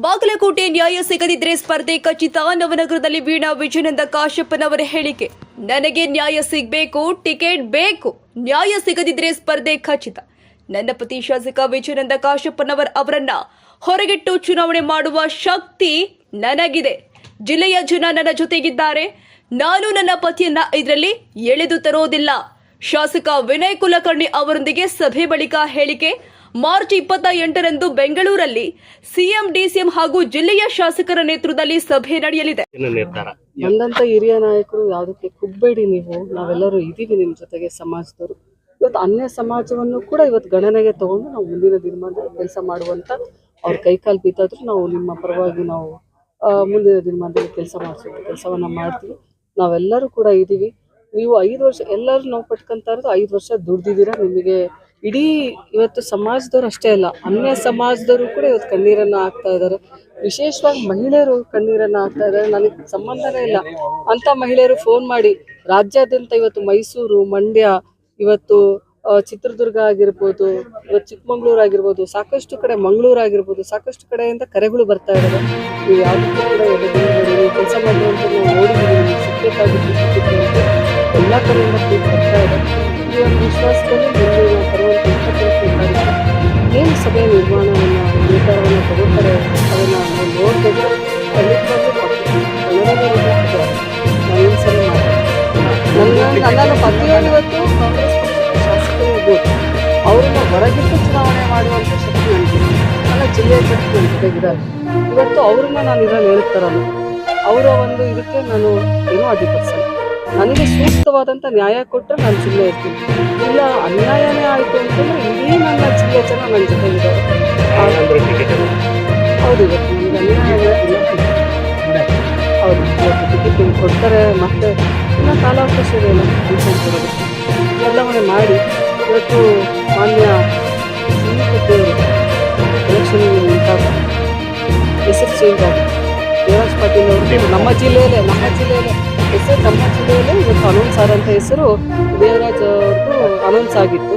ಬಾಗಲಕೋಟೆ ನ್ಯಾಯ ಸಿಗದಿದ್ರೆ ಸ್ಪರ್ಧೆ ಖಚಿತ. ನವನಗರದಲ್ಲಿ ವೀಣಾ ವಿಜಯನಂದ ಕಾಶ್ಯಪ್ಪನವರ ಹೇಳಿಕೆ. ನನಗೆ ನ್ಯಾಯ ಸಿಗಬೇಕು, ಟಿಕೆಟ್ ಬೇಕು. ನ್ಯಾಯ ಸಿಗದಿದ್ರೆ ಸ್ಪರ್ಧೆ ಖಚಿತ. ನನ್ನ ಪತಿ ಶಾಸಕ ವಿಜಯನಂದ ಕಾಶ್ಯಪ್ಪನವರ್ ಅವರನ್ನ ಹೊರಗಿಟ್ಟು ಚುನಾವಣೆ ಮಾಡುವ ಶಕ್ತಿ ನನಗಿದೆ. ಜಿಲ್ಲೆಯ ಜನ ನನ್ನ ಜೊತೆಗಿದ್ದಾರೆ. ನಾನು ನನ್ನ ಪತಿಯನ್ನ ಇದರಲ್ಲಿ ಎಳೆದು ತರೋದಿಲ್ಲ. ಶಾಸಕ ವಿನಯ್ ಕುಲಕರ್ಣಿ ಅವರೊಂದಿಗೆ ಸಭೆ ಬಳಿಕ ಹೇಳಿಕೆ. ಮಾರ್ಚ್ ಇಪ್ಪತ್ತ ಎಂಟರಂದು ಬೆಂಗಳೂರಲ್ಲಿ ಸಿಎಂ ಡಿಸಿಎಂ ಹಾಗೂ ಜಿಲ್ಲೆಯ ಶಾಸಕರ ನೇತೃತ್ವದಲ್ಲಿ ಸಭೆ ನಡೆಯಲಿದೆ. ಬಂದಂತ ಹಿರಿಯ ನಾಯಕರು ಯಾವುದಕ್ಕೆ ಕುಗ್ಬೇಡಿ ನೀವು. ನಾವೆಲ್ಲರೂ ಇದೀವಿ ನಿಮ್ಮ ಜೊತೆಗೆ ಸಮಾಜದವರು. ಇವತ್ತು ಅನ್ಯ ಸಮಾಜವನ್ನು ಕೂಡ ಇವತ್ತು ಗಣನೆಗೆ ತಗೊಂಡು ನಾವು ಮುಂದಿನ ದಿನಮಾನದಲ್ಲಿ ಕೆಲಸ ಮಾಡುವಂತ ಅವ್ರ ಕೈಕಾಲು ಬೀತಾದ್ರೂ ನಾವು ನಿಮ್ಮ ಪರವಾಗಿ ನಾವು ಮುಂದಿನ ದಿನಮಾನದಲ್ಲಿ ಕೆಲಸ ಮಾಡಿಸೋ ಕೆಲಸವನ್ನ ಮಾಡ್ತೀವಿ. ನಾವೆಲ್ಲರೂ ಕೂಡ ಇದೀವಿ. ನೀವು ಐದು ವರ್ಷ ಎಲ್ಲರೂ ನಾವು ಪಟ್ಕೊಂತ ಇರೋದು ಐದು ವರ್ಷ ದುಡ್ದಿದ್ದೀರಾ ನಿಮಗೆ ಇಡೀ ಇವತ್ತು ಸಮಾಜದವ್ರು ಅಷ್ಟೇ ಅಲ್ಲ, ಅನ್ಯ ಸಮಾಜದವರು ಕೂಡ ಇವತ್ತು ಕಣ್ಣೀರನ್ನ ಹಾಕ್ತಾ ಇದ್ದಾರೆ. ವಿಶೇಷವಾಗಿ ಮಹಿಳೆಯರು ಕಣ್ಣೀರನ್ನ ಹಾಕ್ತಾ ಇದ್ದಾರೆ. ನನಗೆ ಸಂಬಂಧನೇ ಇಲ್ಲ. ಅಂತ ಮಹಿಳೆಯರು ಫೋನ್ ಮಾಡಿ, ರಾಜ್ಯಾದ್ಯಂತ ಇವತ್ತು ಮೈಸೂರು, ಮಂಡ್ಯ, ಇವತ್ತು ಚಿತ್ರದುರ್ಗ ಆಗಿರ್ಬೋದು, ಇವತ್ತು ಚಿಕ್ಕಮಂಗ್ಳೂರು ಆಗಿರ್ಬೋದು, ಸಾಕಷ್ಟು ಕಡೆ ಮಂಗಳೂರು ಆಗಿರ್ಬೋದು, ಸಾಕಷ್ಟು ಕಡೆಯಿಂದ ಕರೆಗಳು ಬರ್ತಾ ಇದ್ದಾವೆ. ನೀವು ಯಾವುದಕ್ಕೂ ಕೂಡ ಕೆಲಸ ಮಾಡುವಂತ ನೋಡಿದ್ದೀವಿ ಅಂತ ಎಲ್ಲ ಕಡೆಯಿಂದ ಈ ಒಂದು ವಿಶ್ವಾಸದಲ್ಲಿ ನನ್ನ ನನ್ನ ಇವತ್ತು ಕಾಂಗ್ರೆಸ್ ಪಕ್ಷದ ಶಾಸಕರು ಇರ್ಬೋದು ಅವರನ್ನ ಹೊರಗಿಟ್ಟು ಚುನಾವಣೆ ಮಾಡುವಂಥ ಶಕ್ತಿ ನನಗೆ ನನ್ನ ಜಿಲ್ಲೆಯ ಶಕ್ತಿ ಜೊತೆಗಿದ್ದಾರೆ ಇವತ್ತು ಅವ್ರನ್ನ ನಾನು ಇದ್ರಲ್ಲಿ ಹೇಳ್ತಾರಲ್ಲ ಅವರ ಒಂದು ಇದಕ್ಕೆ ನಾನು ಏನೂ ಅಡ್ಡಿಪಡಿಸಲ್ಲ. ನನಗೆ ಸೂಕ್ತವಾದಂಥ ನ್ಯಾಯ ಕೊಟ್ಟರೆ ನಾನು ಜಿಲ್ಲೆ ಇರ್ತೀನಿ. ಇಲ್ಲ ಅನ್ಯಾಯನೇ ಆಯಿತು ಅಂತಂದ್ರೆ ಇಡೀ ನನ್ನ ಜಿಲ್ಲೆ ಜನ ನನ್ನ ಜೊತೆ ಇದ್ದಾರೆ ಹೌದು ಇವತ್ತು ನನಗೆ ಅನ್ಯಾಯ ಇಲ್ಲ. ಹಿಂಗೆ ಕೊಡ್ತಾರೆ ಮತ್ತೆ ಇನ್ನೂ ಕಾಲಾವಕಾಶ ಇದೆ ಅಲ್ಲ ಅನ್ಕೊಂತಿರೋದು ಬದಲಾವಣೆ ಮಾಡಿ ಇವತ್ತು ಮಾನ್ಯ ಸಿಂಗಕಟ್ಟೆಯವರು ಎಲೆಕ್ಷನ್ ಉಂಟಾಗ ಹೆಸರು ಚೇಂಜ್ ಆಗಿದೆ. ದೇವರಾಜ್ ಪಾಟೀಲ್ ಅವರು ನಮ್ಮ ಜಿಲ್ಲೆಯಲ್ಲೇ ನಮ್ಮ ಜಿಲ್ಲೆಯಲ್ಲೇ. ಹೆಸರು ನಮ್ಮ ಜಿಲ್ಲೆಯಲ್ಲೇ ಇವತ್ತು ಅನೌನ್ಸ್ ಆದಂಥ ಹೆಸರು ದೇವರಾಜ್ ಅವ್ರದ್ದು ಅನೌನ್ಸ್ ಆಗಿತ್ತು.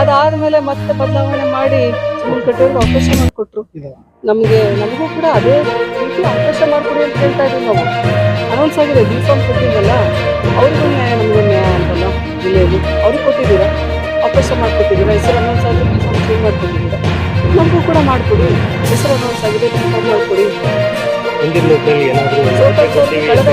ಅದಾದಮೇಲೆ ಮತ್ತೆ ಬದಲಾವಣೆ ಮಾಡಿ ಸುಮ್ಮನೆ ಕಟ್ಟಿರೋ ಅವಕಾಶ ಮಾಡಿಕೊಟ್ರು. ನಮಗೆ ನಮಗೂ ಕೂಡ ಅದೇ ರೀತಿ ಅವಕಾಶ ಮಾಡಿಕೊಡಿ ಅಂತ ಹೇಳ್ತಾ ಇದ್ದೀವಿ ನಾವು. ಅನೌನ್ಸ್ ಆಗಿದೆ ಬಿ ಫಾರ್ಮ್ ಕೊಟ್ಟಿದ್ದಲ್ಲ ಅವ್ರಿಗೂ ನ್ಯಾಯ ನಮಗೂ ನ್ಯಾಯ ಅಂತಲ್ಲ ಜಿಲ್ಲೆಯಲ್ಲಿ ಅವ್ರಿಗೆ ಕೊಟ್ಟಿದ್ದೀರಾ? ಅವಕಾಶ ಮಾಡಿಕೊಟ್ಟಿದ್ದೀರಾ? ಹೆಸರು ಅನೌನ್ಸ್ ಆಗಿದೆ ಬಿ ಫಾರ್ಮ್ ಚೇಂಜ್ ಮಾಡ್ಕೊಟ್ಟಿದ್ದೀರಾ? ನಮಗೂ ಕೂಡ ಮಾಡಿಕೊಡಿ. ಹೆಸರು ಅನೌನ್ಸ್ ಆಗಿದೆ ಬಿ ಕೊಡಿ. ಮಾಡಿಕೊಡಿ ಕಳೆದ